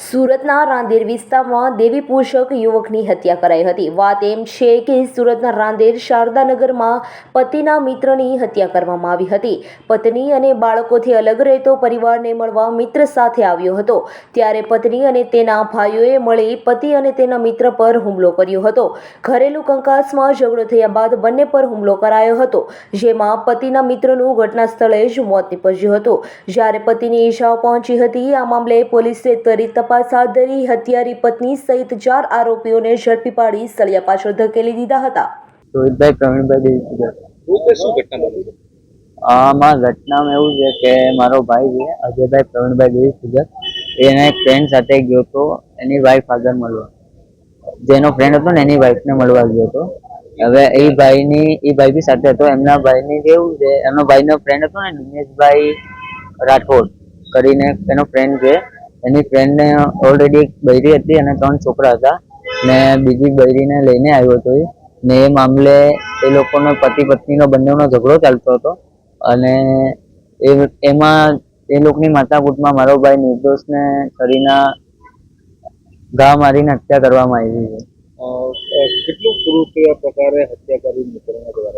સુરતના રાંદેર વિસ્તારમાં દેવી પોષક યુવકની હત્યા કરાઈ હતી. વાત એમ છે કે સુરતના રાંદેર શારદાનગરમાં પતિના મિત્રની હત્યા કરવામાં આવી હતી. પત્ની અને બાળકોથી અલગ રહેતો પરિવારને મળવા મિત્ર સાથે આવ્યો હતો. ત્યારે પત્ની અને તેના ભાઈઓએ મળી પતિ અને તેના મિત્ર પર હુમલો કર્યો હતો. ઘરેલું કંકાસમાં ઝઘડો થયા બાદ બંને પર હુમલો કરાયો હતો, જેમાં પતિના મિત્રનું ઘટના સ્થળે જ મોત નીપજ્યું હતું. જ્યારે પતિની ઈજાઓ પહોંચી હતી, આ મામલે પોલીસે ત્વરિત તપાસ હાથ ધરી હત્યારી પત્ની સહિત ચાર આરોપીઓને ઝડપી પાડી સળિયા પાછળ ધકેલી દીધા હતા. રોહિતભાઈ પ્રવીણભાઈ દેવી શું ઘટના બની? આમાં ઘટનામાં એવું છે કે મારો ભાઈ છે અજયભાઈ પ્રવીણભાઈ દેવી સુગર એને એક ફ્રેન્ડ સાથે ગયો હતો એની વાઈફ આગળ મળવા જેનો ફ્રેન્ડ હતો ને એની વાઈફને મળવા ગયો હતો. હવે એ ભાઈની એ ભાઈ બી સાથે હતો. એમના ભાઈની કેવું છે એનો ભાઈનો ફ્રેન્ડ હતો ને દિનેશભાઈ રાઠોડ કરીને એનો ફ્રેન્ડ છે. એની ફ્રેન્ડને ઓલરેડી એક બૈરી હતી અને ત્રણ છોકરા હતા. ને બીજી બૈરીને લઈને આવ્યો હતો ને એ મામલે એ લોકોનો પતિ પત્નીનો બંનેનો ઝઘડો ચાલતો હતો. અને એ એમાં એ લોકોની માતાકૂટમાં મારો ભાઈ નિર્દોષને શરીરના ઘા મારીને હત્યા કરવામાં આવી છે. કેટલું કેવા પ્રકારે હત્યા કરી દ્વારા